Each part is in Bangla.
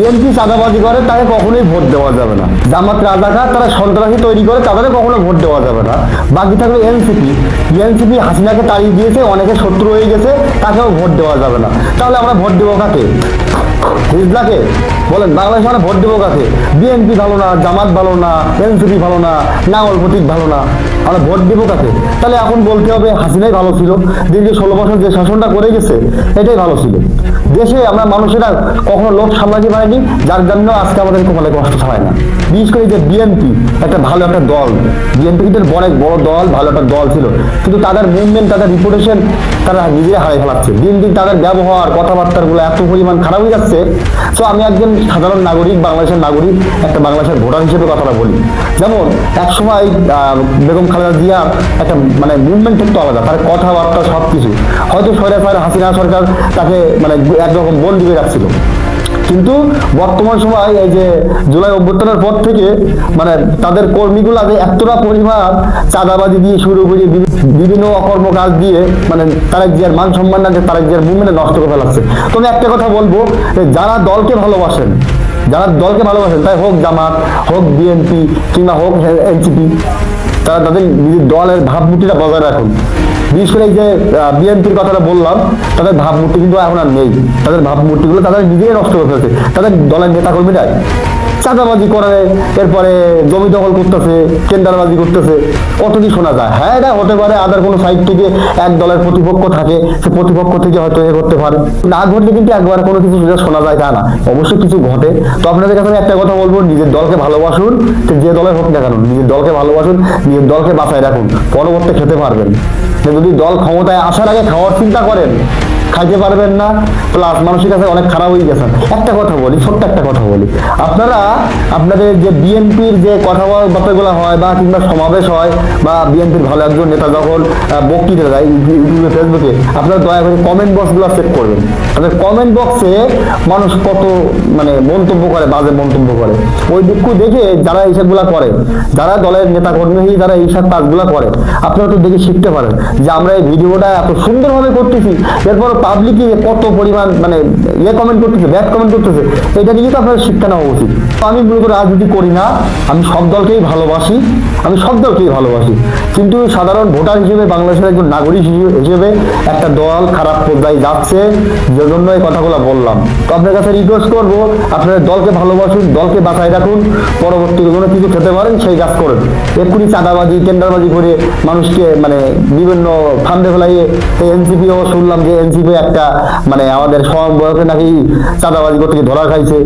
বিএনপি চাঁদাবাজি করে, তাকে কখনোই ভোট দেওয়া যাবে না। জামাত রাজাকার তারা সন্ত্রাসী তৈরি করে তাদের কখনো ভোট দেওয়া যাবে না। বাকি থাকল এনসিপি। এনসিপি হাসিনাকে তাড়িয়ে দিয়েছে, অনেকে শত্রু হয়ে গেছে, তাকেও ভোট দেওয়া যাবে না। তাহলে আমরা ভোট দেবো কাকে? হিজলাকে বলেন, বাংলাদেশে মানে ভোট দেবো কাকে? বিএনপি ভালো না, জামাত ভালো না, এনসিপি ভালো না নাঙ্গল প্রতীক ভালো না। আমরা ভোট দেবো কাকে? তাহলে এখন বলতে হবে হাসিনাই ভালো ছিল। দীর্ঘ ষোলো বছর যে শাসনটা করে গেছে, এটাই ভালো ছিল। দেশে আমরা মানুষেরা কখনো লোক সামলাতে পারিনি, যার জন্য আজকে আমাদের কপালে কষ্ট ছড়ায় না। বিশেষ করে যে বিএনপি, একটা ভালো একটা দল। বিএনপি কিন্তু অনেক বড় দল, ভালো একটা দল ছিল। কিন্তু তাদের মুভমেন্ট তাদের রিপুটেশন তারা নিজেরা হারিয়ে ফেলাচ্ছে। দিন দিন তাদের ব্যবহার, কথাবার্তাগুলো এত পরিমাণ খারাপ হয়ে যাচ্ছে। তো আমি একজন সাধারণ নাগরিক, বাংলাদেশের নাগরিক, একটা বাংলাদেশের ভোটার হিসেবে কথাটা বলি। যেমন, একসময় বেগম খালেদা জিয়া একটা মানে মুভমেন্ট একটু আলাদা, তার কথাবার্তা সব কিছু হয়তো সরকার হাসিনা সরকার তাকে মানে একরকম বন্দি দিয়ে রাখছিল। কিন্তু বর্তমান সময় এই যে জুলাই অভ্যুত্থানের পর থেকে মানে তাদের কর্মীগুলা যে এতটা পরিমাণ চাঁদাবাজি দিয়ে শুরু করে বিভিন্ন অকর্ম কাজ দিয়ে মানে তারেক জিয়ার মান সম্মান না তারেক জিয়ার মুভমেন্টে নষ্ট করে ফেলাচ্ছে। তবে একটা কথা বলব যারা দলকে ভালোবাসেন, যারা দলকে ভালোবাসেন, তাই হোক জামাত, হোক বিএনপি, কিংবা হোক এনসিপি তারা তাদের দলের ভাবমূর্তিটা বজায় রাখুন। বিশেষ করে এই যে বিএনপির কথাটা বললাম, তাদের ভাবমূর্তি কিন্তু এখন আর নেই। তাদের ভাবমূর্তিগুলো তাদের নিজেরাই নষ্ট করে ফেলছে। তাদের দলের নেতা নেতাকর্মীরাই। চাঁদাবাজি করে, এরপরে জমি দখল করতেছে, টেন্ডারবাজি করতেছে। কত কি শোনা যায়? হ্যাঁ এটা হতে পারে আদার কোনো সাইড থেকে এক দলের প্রতিপক্ষ থাকে, সে প্রতিপক্ষ থেকে হয়তো এ করতে পারে। না ঘটলে কিন্তু একবার কোনো কিছু শোনা যায় তা না। অবশ্যই কিছু ঘটে। তো আপনাদের কাছে আমি একটা কথা বলব, নিজের দলকে ভালোবাসুন, যে দলের হোক না কেন, নিজের দলকে ভালোবাসুন, নিজের দলকে বাঁচায় রাখুন। পরবর্তী খেতে পারবেন। যদি দল ক্ষমতায় আসার আগে খাওয়ার চিন্তা করেন খাইতে পারবেন না প্লাস মানুষের কাছে অনেক খারাপ হয়ে গেছেন একটা কথা বলি, ছোট্ট একটা কথা বলি। আপনারা, আপনাদের যে বিএনপির যে কথাবার্তাগুলো হয় বা কিংবা সমাবেশ হয় বা বিএনপির ভালো একজন নেতা যখন বক্তৃতা দেয় ইউটিউবে ফেসবুকে আপনারা দয়া করে কমেন্ট বক্সগুলো চেক করবেন। তাদের কমেন্ট বক্সে মানুষ কত মানে মন্তব্য করে, বাজে মন্তব্য করে। ওই দিকু দেখে যারা এইসবগুলা করে, যারা দলের নেতা কর্মী হয়ে যারা এইসব কাজগুলো করে, আপনারা তো দেখে শিখতে পারেন যে আমরা এই ভিডিওটা এত সুন্দরভাবে করতেছি এরপর পাবলিকই কত পরিমাণ মানে ইয়ে কমেন্ট করতেছে ব্যাড কমেন্ট করতেছে এটা নিয়ে তো আপনার শিক্ষা নেওয়া উচিত। আমি মূলত রাজনীতি করি না, আমি সব দলকেই ভালোবাসি। আমি সব দলকেই ভালোবাসি। কিন্তু সাধারণ ভোটার হিসেবে বাংলাদেশের একজন নাগরিক হিসেবে- একটা দল খারাপ পর্যায়ে যাচ্ছে যে জন্য এই কথাগুলো বললাম। তো আপনার কাছে রিকোয়েস্ট করব আপনাদের দলকে ভালোবাসুন, দলকে বাঁচায় রাখুন পরবর্তী কোনো কিছু খেতে পারেন, সেই কাজ করেন। এক্ষুনি চাঁদাবাজি, টেন্ডারবাজি করে মানুষকে মানে বিভিন্ন ফান্ডে ফেলাইয়ে এনসিপিও শুনলাম যে এনসিপি একটা মানে আমাদের সমবয়সে নাকি চাঁদাবাজি করতে ধরা খাইছে।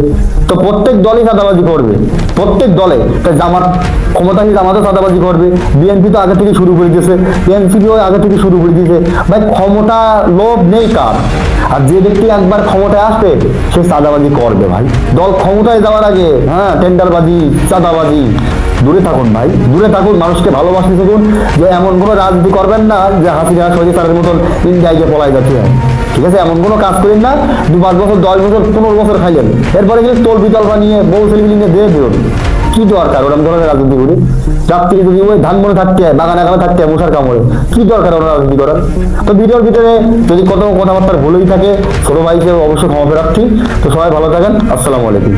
তো প্রত্যেক দলই চাঁদাবাজি করবে। প্রত্যেক দলে। জামাত, ক্ষমতাহীন জামাতও চাঁদাবাজি করবে, বিএনপি তো আগে থেকে শুরু করে দিয়েছে, এনসিপিও আগে থেকে শুরু করে দিয়েছে। ভাই, ক্ষমতা লোভ নেই কার? আর যে ব্যক্তি একবার ক্ষমতায় আসবে, সে চাঁদাবাজি করবে ভাই। দল ক্ষমতায় যাওয়ার আগে হ্যাঁ টেন্ডারবাজি, চাঁদাবাজি, দূরে থাকুন ভাই, দূরে থাকুন, মানুষকে ভালোবাসতে থাকুন, যে এমন কোনো রাজনীতি করবেন না যে হাসিনা সরিয়ে তাদের মতন ইন্ডিয়ায় গিয়ে পলাই যাচ্ছে। ঠিক আছে, এমন কোনো কাজ করেন না দু পাঁচ বছর, দশ বছর, পনেরো বছর খাইলেন। এরপরে গেলে তোল বিতল বানিয়ে বউ ছেলে নিয়ে দিয়ে বেরোন কি দরকার? ওরকম কোনো রাজনীতি করে রাত্রি যদি ওই ধান মনে থাকতে হয় বাগানে আগামে থাকতে হয় মশার কামড়ে, কি দরকার ওরা রাজনীতি করার? তো ভিডিওর ভিতরে যদি কত কথাবার্তার ভুলই থাকে, ছোট ভাই হিসেবে অবশ্যই ক্ষমা রাখছি। তো সবাই ভালো থাকেন। আসসালামু আলাইকুম।